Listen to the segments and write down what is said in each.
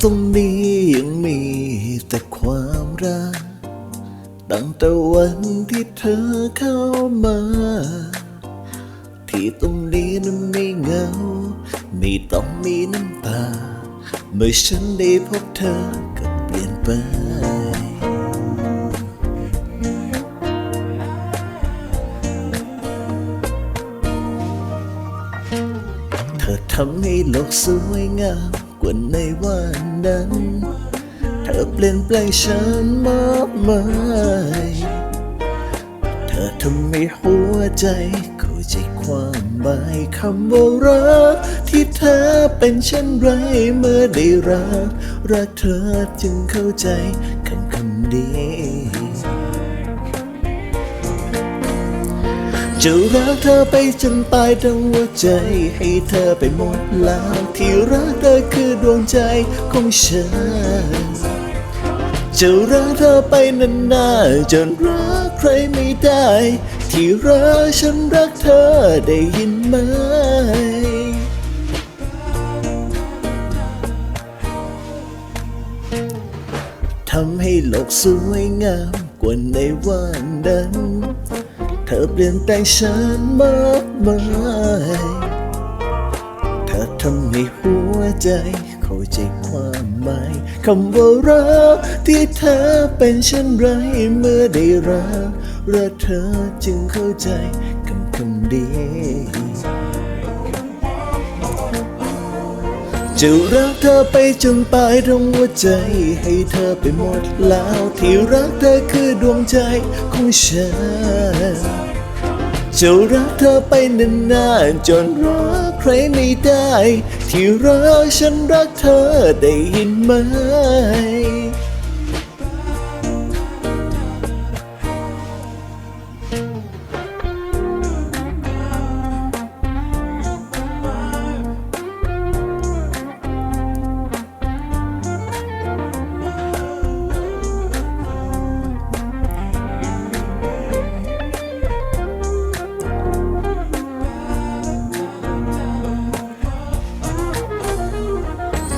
ตรงนี้ยังมีแต่ความรัก ตั้งแต่วันที่เธอเข้ามา ที่ตรงนี้นั้นไม่เหงา ไม่ต้องมีน้ำตา เมื่อฉันได้พบเธอก็เปลี่ยนไปเธอทำให้โลกสวยงาม กว่าในวันนั้น เธอเปลี่ยนแปลงฉันมากมายเธอทำให้หัวใจเข้าใจความหมายคำว่ารัก ที่เธอเป็นเช่นไรเมื่อได้รัก รักเธอจึงเข้าใจคำคำนี้ จะรักเธอไปจนตายทั้งหัวใจ ให้เธอไปหมดแล้ว ที่รักเธอคือดวงใจของฉัน จะรักเธอไปนานๆจนรักใครไม่ได้ ที่รักฉันรักเธอได้ยินไหมทำให้โลกสวยงามกว่าในวันนั้น ธอเปลี่ยนแปลงฉันมากมายเธอทำให้หัวใจเข้าใจความหมายคำว่ารักที่เธอเป็นเช่นไรเมื่อได้รักรักเธอจึงเข้าใจคำคำเดียว จะรักเธอไปจนตายทั้งหัวใจ ให้เธอไปหมดแล้วที่รักเธอคือดวงใจของฉันจะรักเธอไปนานๆจนรักใครไม่ได้ ที่รักฉันรักเธอได้ยินไหม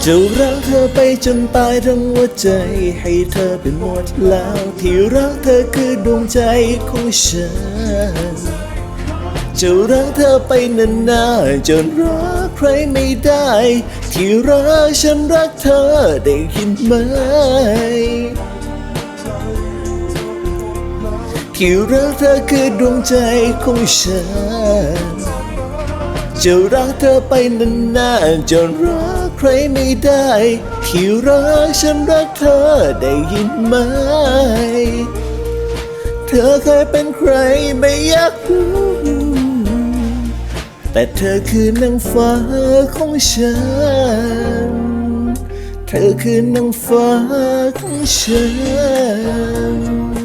จะรักเธอไปจนตายทั้งหัวใจ ให้เธอไปหมดแล้ว ที่รักเธอคือดวงใจของฉัน จะรักเธอไปนานๆจนรักใครไม่ได้ ที่รักฉันรักเธอได้ยินไหมที่รักเธอคือดวงใจของฉัน จะรักเธอไปนานๆจนรักใครไม่ได้ที่รักฉันรักเธอได้ยินไหม เธอเคยเป็นใครไม่อยากรู้แต่เธอคือนางฟ้าของฉัน เธอคือนางฟ้าของฉัน